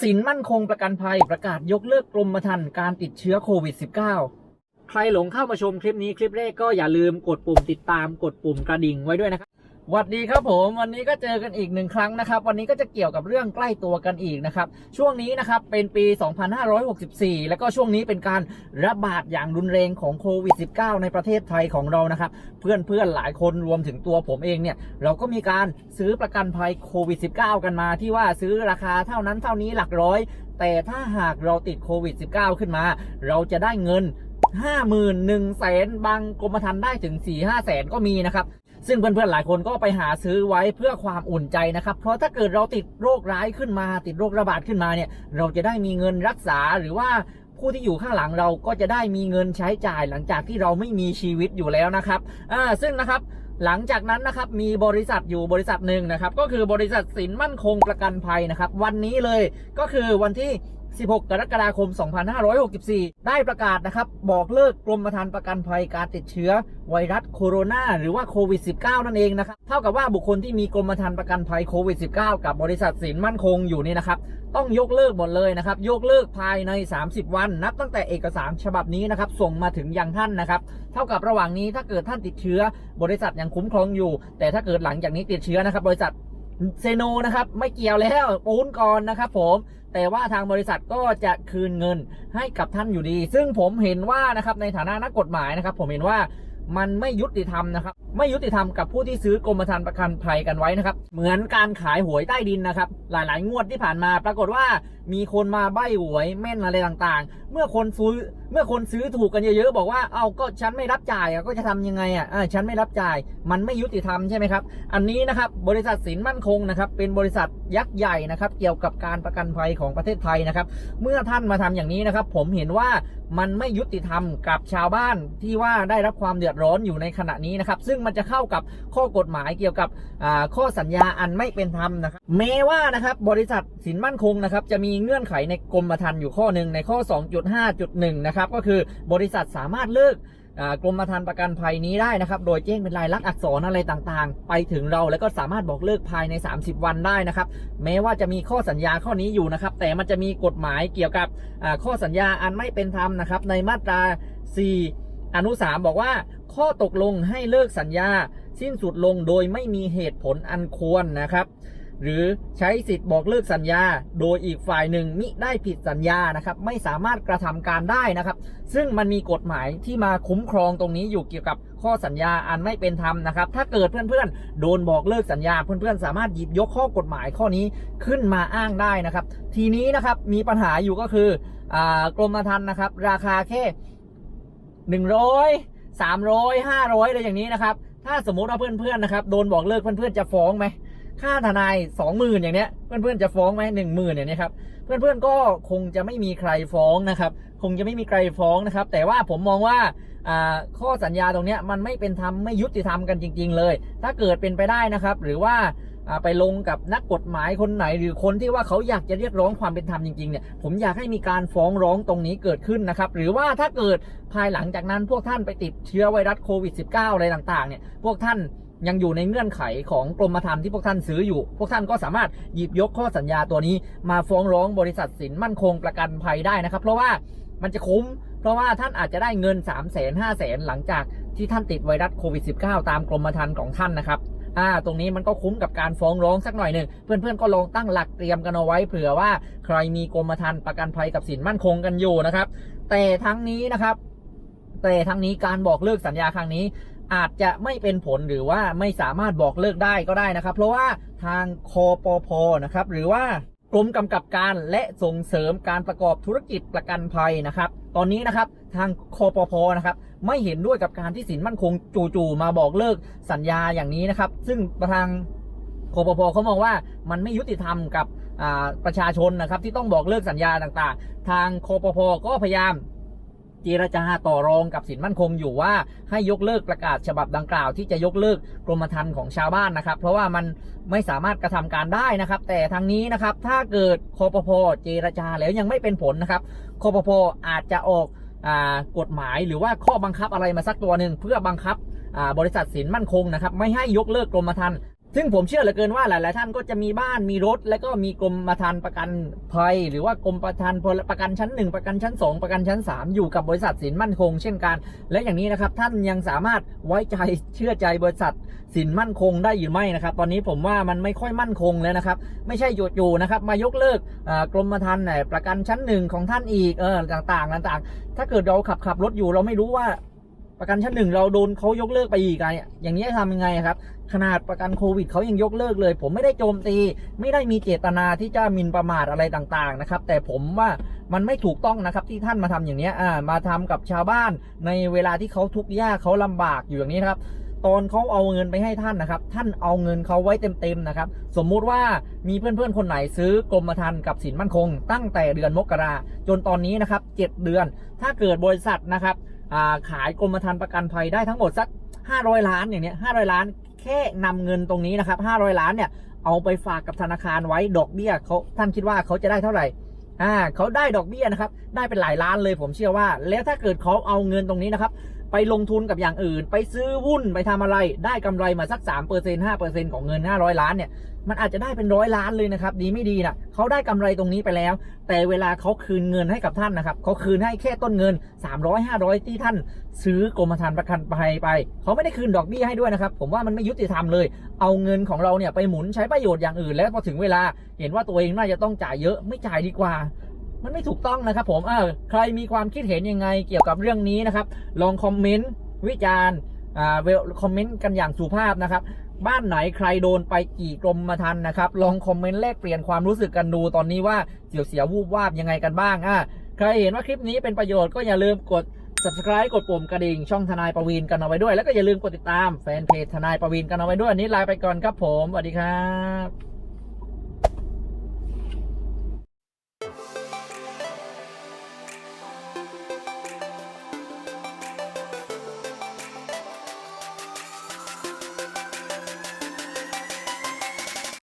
สินมั่นคงประกันภัยประกาศยกเลิกกรมธรรม์การติดเชื้อโควิด -19 ใครหลงเข้ามาชมคลิปนี้คลิปแรกก็อย่าลืมกดปุ่มติดตามกดปุ่มกระดิ่งไว้ด้วยนะครับ วัสดีครับผมวันนี้ก็เจอกันอีกหนึ่งครั้งนะครับ วันนี้ก็จะเกี่ยวกับเรื่องใกล้ตัวกันอีกนะครับ ช่วงนี้นะครับเป็นปี 2564 แล้วก็ช่วงนี้เป็นการระบาดอย่างรุนแรงของโควิด -19 ในประเทศไทยของเรานะครับ เพื่อนๆหลายคนรวมถึงตัวผมเองเนี่ย เราก็มีการซื้อประกันภัยโควิด -19 กันมาที่ว่าซื้อราคาเท่านั้นเท่านี้หลักร้อย แต่ถ้าหากเราติดโควิด -19 ขึ้นมา เราจะได้เงินห้าหมื่นหนึ่งแสนบางกรมธรรม์ได้ถึง4ี่ห้าแสนก็มีนะครับ ซึ่งเพื่อนๆหลายคนก็ไปหาซื้อไว้เพื่อความอุ่นใจนะครับ เพราะถ้าเกิดเราติดโรคร้ายขึ้นมา ติดโรคระบาดขึ้นมาเนี่ย เราจะได้มีเงินรักษาหรือว่าผู้ที่อยู่ข้างหลังเราก็จะได้มีเงินใช้จ่ายหลังจากที่เราไม่มีชีวิตอยู่แล้วนะครับอ่าซึ่งนะครับหลังจากนั้นนะครับมีบริษัทอยู่บริษัทหนึ่งนะครับ ก็คือบริษัทสินมั่นคงประกันภัยนะครับ วันนี้เลยก็คือวันที่ 16 กรกฎาคม 2564 ได้ประกาศนะครับ บอกเลิกกรมธรรม์ประกันภัยการติดเชื้อไวรัสโคโรนาหรือว่าโควิด -19 นั่นเองนะครับ เท่ากับว่าบุคคลที่มีกรมธรรม์ประกันภัยโควิด -19 กับบริษัทสินมั่นคงอยู่นี่นะครับ ต้องยกเลิกหมดเลยนะครับ ยกเลิกภายใน 30 วัน นับตั้งแต่เอกสารฉบับนี้นะครับ ส่งมาถึงยังท่านนะครับ เท่ากับระหว่างนี้ถ้าเกิดท่านติดเชื้อ บริษัทยังคุ้มครองอยู่ แต่ถ้าเกิดหลังจากนี้ติดเชื้อนะครับบริษัท เซโนนะครับไม่เกี่ยวแล้วปูนก่อนนะครับผมแต่ว่าทางบริษัทก็จะคืนเงินให้กับท่านอยู่ดี ซึ่งผมเห็นว่านะครับในฐานะนักกฎหมายนะครับ ผมเห็นว่ามันไม่ยุติธรรมนะครับไม่ยุติธรรมกับผู้ที่ซื้อกรมธรรม์ประกันภัยกันไว้นะครับ เหมือนการขายหวยใต้ดินนะครับ หลายๆ งวดที่ผ่านมา ปรากฏว่ามีคนมาใบ้หวยแม่นอะไรต่างๆ เมื่อคนซื้อเมื่อคนซื้อถูกกันเยอะๆบอกว่าเอาก็ฉันไม่รับจ่ายก็จะทำยังไงอะฉันไม่รับจ่าย มันไม่ยุติธรรมใช่ไหมครับ อันนี้นะครับบริษัทสินมั่นคงนะครับ เป็นบริษัทยักษ์ใหญ่นะครับ เกี่ยวกับการประกันภัยของประเทศไทยนะครับ เมื่อท่านมาทำอย่างนี้นะครับ ผมเห็นว่ามันไม่ยุติธรรมกับชาวบ้านที่ว่าได้รับความเดือดร้อนอยู่ในขณะนี้นะครับ ซึ่งมันจะเข้ากับข้อกฎหมายเกี่ยวกับข้อสัญญาอันไม่เป็นธรรมนะครับแม้ว่านะครับบริษัทสินมั่นคงนะครับจะมีเงื่อนไขในกรมธรรม์อยู่ข้อหนึ่งในข้อ 2.5.1 นะครับก็คือบริษัทสามารถเลิกกรมธรรม์ประกันภัยนี้ได้นะครับ โดยแจ้งเป็นลายลักษณ์อักษรอะไรต่างๆ ไปถึงเราแล้วก็สามารถบอกเลิกภายใน 30 วันได้นะครับ แม้ว่าจะมีข้อสัญญาข้อนี้อยู่นะครับ แต่มันจะมีกฎหมายเกี่ยวกับข้อสัญญาอันไม่เป็นธรรมนะครับ ในมาตรา 4 อนุ 3 บอกว่า ข้อตกลงให้เลิกสัญญา สิ้นสุดลงโดยไม่มีเหตุผลอันควรนะครับ หรือใช้สิทธิ์บอกเลิกสัญญา โดยอีกฝ่ายหนึ่งมิได้ผิดสัญญานะครับ ไม่สามารถกระทำการได้นะครับ ซึ่งมันมีกฎหมายที่มาคุ้มครองตรงนี้อยู่เกี่ยวกับข้อสัญญาอันไม่เป็นธรรมนะครับ ถ้าเกิดเพื่อนๆ โดนบอกเลิกสัญญา เพื่อนๆ สามารถหยิบยกข้อกฎหมายข้อนี้ขึ้นมาอ้างได้นะครับ ทีนี้นะครับมีปัญหาอยู่ก็คืออกรมธรรม์นะครับ ราคาแค่หนึ่งร้อย สามร้อยห้าร้อยอะไรอย่างนี้นะครับ ถ้าสมมติว่าเพื่อนๆนะครับโดนบอกเลิกเพื่อนๆจะฟ้องไหมค่าทนายสองหมื่นอย่างเนี้ยเพื่อนๆจะฟ้องไหมหนึ่งหมื่นอย่างเนี้ยครับเพื่อนๆก็คงจะไม่มีใครฟ้องนะครับ คงจะไม่มีใครฟ้องนะครับ แต่ว่าผมมองว่าข้อสัญญาตรงเนี้ยมันไม่เป็นธรรมไม่ยุติธรรมกันจริง ๆ เลย ถ้าเกิดเป็นไปได้นะครับ หรือว่า ไปลงกับนักกฎหมายคนไหน หรือคนที่ว่าเขาอยากจะเรียกร้องความเป็นธรรมจริงๆเนี่ยผมอยากให้มีการฟ้องร้องตรงนี้เกิดขึ้นนะครับ หรือว่าถ้าเกิดภายหลังจากนั้นพวกท่านไปติดเชื้อไวรัสโควิด -19 อะไรต่างๆเนี่ยพวกท่านยังอยู่ในเงื่อนไขของกรมธรรม์ที่พวกท่านซื้ออยู่ พวกท่านก็สามารถหยิบยกข้อสัญญาตัวนี้ มาฟ้องร้องบริษัทสินมั่นคงประกันภัยได้นะครับ เพราะว่ามันจะคุ้ม เพราะว่าท่านอาจจะได้เงิน 3 0 0 0 0 0 5 0 0 0 0 หลังจากที่ท่านติดไวรัสโควิด -19 ตามกรมธรรม์ของท่านนะครับ อ่า ตรงนี้มันก็คุ้มกับการฟ้องร้องสักหน่อยหนึ่งเพื่อนๆก็ลองตั้งหลักเตรียมกันเอาไว้เผื่อว่าใครมีกรมธรรม์ประกันภัยกับสินมั่นคงกันอยู่นะครับ แต่ทั้งนี้นะครับ แต่ทั้งนี้การบอกเลิกสัญญาครั้งนี้อาจจะไม่เป็นผลหรือว่าไม่สามารถบอกเลิกได้ก็ได้นะครับ เพราะว่าทางคอปพนะครับ หรือว่า กรมกำกับการและส่งเสริมการประกอบธุรกิจประกันภัยนะครับ ตอนนี้นะครับทางคอปพนะครับไม่เห็นด้วยกับการที่สินมั่นคงจู่ๆมาบอกเลิกสัญญาอย่างนี้นะครับ ซึ่งทางคอปพเขามองว่ามันไม่ยุติธรรมกับประชาชนนะครับที่ต้องบอกเลิกสัญญาต่างๆ ทางคอปพก็พยายาม เจรจาต่อรองกับสินมั่นคงอยู่ว่าให้ยกเลิกประกาศฉบับดังกล่าว ที่จะยกเลิกกรมธรรม์ของชาวบ้านนะครับ เพราะว่ามันไม่สามารถกระทำการได้นะครับ แต่ทางนี้นะครับถ้าเกิดคอปพเจรจาแล้วยังไม่เป็นผลนะครับคอปพออาจจะออกอกฎหมายหรือว่าข้อบังคับอะไรมาสักตัวหนึ่งเพื่อบังคับบริษัทสินมั่นคงนะครับ ไม่ให้ยกเลิกกรมธรรม์ ซึ่งผมเชื่อเหลือเกินว่าหลายๆท่านก็จะมีบ้านมีรถ และก็มีกรมธรรม์ประกันภัย หรือว่ากรมประธานประกันชั้น 1 ประกันชั้น 2 ประกันชั้น 3 อยู่กับบริษัทสินมั่นคง เช่นกัน และอย่างนี้นะครับท่านยังสามารถไว้ใจเชื่อใจบริษัทสินมั่นคงได้หรือไม่นะครับ ตอนนี้ผมว่ามันไม่ค่อยมั่นคงแล้วนะครับ ไม่ใช่อยู่ๆนะครับ มายกเลิกกรมธรรม์เนี่ยประกันชั้นหนึ่งของท่านอีกเออต่างๆต่างๆ ถ้าเกิดเราขับขับรถอยู่เราไม่รู้ว่า ประกันชั้นหนึ่งเราโดนเขายกเลิกไปอีกไงอย่างนี้จะทำยังไงครับ ขนาดประกันโควิดเขายังยกเลิกเลย ผมไม่ได้โจมตี ไม่ได้มีเจตนาที่จะมินประมาทอะไรต่างๆนะครับ แต่ผมว่ามันไม่ถูกต้องนะครับที่ท่านมาทำอย่างนี้อ่ามาทำกับชาวบ้านในเวลาที่เขาทุกข์ยากเขาลำบากอยู่อย่างนี้ครับตอนเขาเอาเงินไปให้ท่านนะครับ ท่านเอาเงินเขาไว้เต็มๆนะครับ สมมุติว่ามีเพื่อนๆคนไหนซื้อกรมธรรม์กับสินมั่นคง ตั้งแต่เดือนมกราจนตอนนี้นะครับเจ็ดเดือน ถ้าเกิดบริษัทนะครับ ขายกรมธรรม์ประกันภัยได้ทั้งหมดสัก 500 ล้านอย่างเนี้ย500ล้าน แค่นำเงินตรงนี้นะครับ500ล้านเนี่ยเอาไปฝากกับธนาคารไว้ดอกเบี้ยเขาท่านคิดว่าเขาจะได้เท่าไหร่อ่าเขาได้ดอกเบี้ยนะครับ ได้เป็นหลายล้านเลยผมเชื่อว่า แล้วถ้าเกิดเขาเอาเงินตรงนี้นะครับ ไปลงทุนกับอย่างอื่น ไปซื้อหุ้นไปทำอะไรได้กำไรมาสัก3% 5%ของเงิน 500 ล้านเนี่ยมันอาจจะได้เป็นร้อยล้านเลยนะครับ ดีไม่ดีนะเขาได้กำไรตรงนี้ไปแล้ว แต่เวลาเขาคืนเงินให้กับท่านนะครับเขาคืนให้แค่ต้นเงิน 300 500 ที่ท่าน ซื้อกรมธรรม์ประกันภัยไปเขาไม่ได้คืนดอกเบี้ยให้ด้วยนะครับ ผมว่ามันไม่ยุติธรรมเลย เอาเงินของเราเนี่ยไปหมุนใช้ประโยชน์อย่างอื่น แล้วพอถึงเวลาเห็นว่าตัวเองน่าจะต้องจ่ายเยอะไม่จ่ายดีกว่า มันไม่ถูกต้องนะครับผมเออใครมีความคิดเห็นยังไงเกี่ยวกับเรื่องนี้นะครับ ลองคอมเมนต์วิจารณ์อ่าเวลคอมเมนต์กันอย่างสุภาพนะครับ บ้านไหนใครโดนไปกี่กรมมาทันนะครับ ลองคอมเมนต์แลกเปลี่ยนความรู้สึกกันดูตอนนี้ว่าเสียวเสียววูบวาบยังไงกันบ้างอะใครเห็นว่าคลิปนี้เป็นประโยชน์ก็อย่าลืมกด subscribe กดปุ่มกระดิ่งช่องทนายประวีนกันเอาไว้ด้วย แล้วก็อย่าลืมกดติดตามแฟนเพจทนายประวีนกันเอาไว้ด้วยวันนี้ลาไปก่อนครับผมสวัสดีครับ